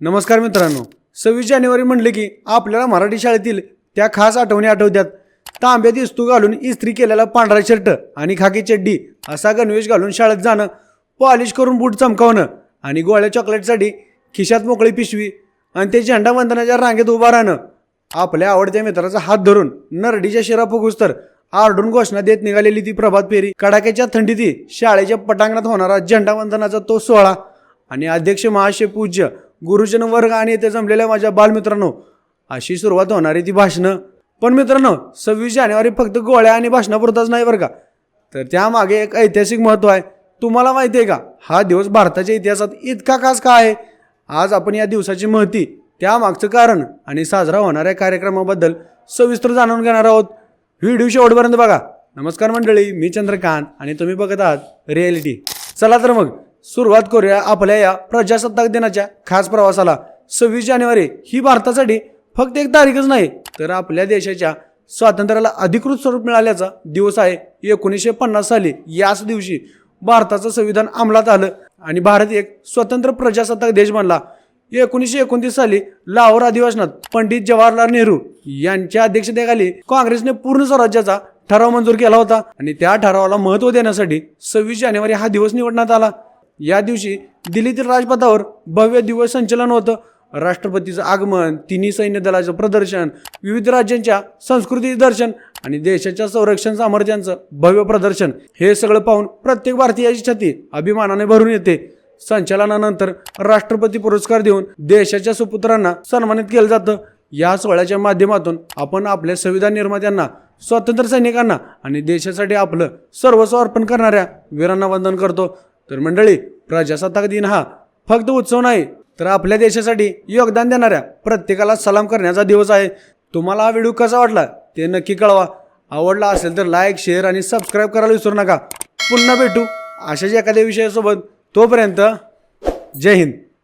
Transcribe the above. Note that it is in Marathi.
नमस्कार मित्रांनो. सव्वीस जानेवारी म्हणले की आपल्याला मराठी शाळेतील त्या खास आठवणी आठवत्यात. तांब्यात इस्तू घालून इस्त्री केलेला पांढरा शर्ट आणि खाकी चड्डी असा गणवेश घालून शाळेत जाणं पॉलिश करून बूट चमकावणं आणि गोळ्या चॉकलेटसाठी खिशात मोकळी पिशवी आणि ते झेंडा वंदनाच्या रांगेत उभा राहणं. आपल्या आवडत्या मित्राचा हात धरून नरडीच्या शिरा फुगुस्तर तर आरडून घोषणा देत निघालेली ती प्रभात फेरी. कडाक्याच्या थंडीती शाळेच्या पटांगणात होणारा झेंडा वंदनाचा तो सोहळा आणि अध्यक्ष महाशय पूज्य गुरुजन वर्ग आणि येथे जमलेल्या माझ्या बालमित्रांनो अशी सुरुवात होणारी ती भाषणं. पण मित्रांनो सव्वीस जानेवारी फक्त गोळ्या आणि भाषणापुरताच नाही बरं का? तर त्यामागे एक ऐतिहासिक महत्त्व आहे. तुम्हाला माहिती आहे का? हा दिवस भारताच्या इतिहासात इतका खास का आहे? आज आपण या दिवसाची महती त्यामागचं कारण आणि साजरा होणाऱ्या कार्यक्रमाबद्दल सविस्तर जाणून घेणार आहोत. व्हिडिओ शेवटपर्यंत बघा. नमस्कार मंडळी मी चंद्रकांत आणि तुम्ही बघत आहात रियालिटी चला तर मग सुरुवात करूया आपल्या या प्रजासत्ताक दिनाच्या खास प्रवासाला. सव्वीस जानेवारी ही भारतासाठी फक्त एक तारीखच नाही तर आपल्या देशाच्या स्वातंत्र्याला अधिकृत स्वरूप मिळाल्याचा दिवस आहे एकोणीसशे पन्नास साली. याच दिवशी भारताचं संविधान अंमलात आलं आणि भारत एक स्वतंत्र प्रजासत्ताक देश बनला. एकोणीसशे एकोणतीस साली लाहोर अधिवेशनात पंडित जवाहरलाल नेहरू यांच्या अध्यक्षतेखाली काँग्रेसने पूर्ण स्वराज्याचा ठराव मंजूर केला होता आणि त्या ठरावाला महत्त्व देण्यासाठी सव्वीस जानेवारी हा दिवस निवडण्यात आला. या दिवशी दिल्लीतील राजपथावर भव्य दिवस संचलन होतं. राष्ट्रपतीचं आगमन तिन्ही सैन्य दलाचं प्रदर्शन विविध राज्यांच्या संस्कृतीचं दर्शन आणि देशाच्या संरक्षण सामर्थ्यांचं भव्य प्रदर्शन हे सगळं पाहून प्रत्येक भारतीयाची छाती अभिमानाने भरून येते. संचलनानंतर राष्ट्रपती पुरस्कार देऊन देशाच्या सुपुत्रांना सन्मानित केलं जातं. या सोहळ्याच्या माध्यमातून आपण आपल्या संविधान निर्मात्यांना स्वातंत्र्य सैनिकांना आणि देशासाठी आपलं सर्वस्व अर्पण करणाऱ्या वीरांना वंदन करतो. तर मंडळी प्रजासत्ताक दिन हा फक्त उत्सव नाही तर आपल्या देशासाठी योगदान देणाऱ्या प्रत्येकाला सलाम करण्याचा दिवस आहे. तुम्हाला हा व्हिडिओ कसा वाटला ते नक्की कळवा. आवडला असेल तर लाईक शेअर आणि सबस्क्राईब करायला विसरू नका. पुन्हा भेटू अशाच एखाद्या विषयासोबत. तोपर्यंत जय हिंद.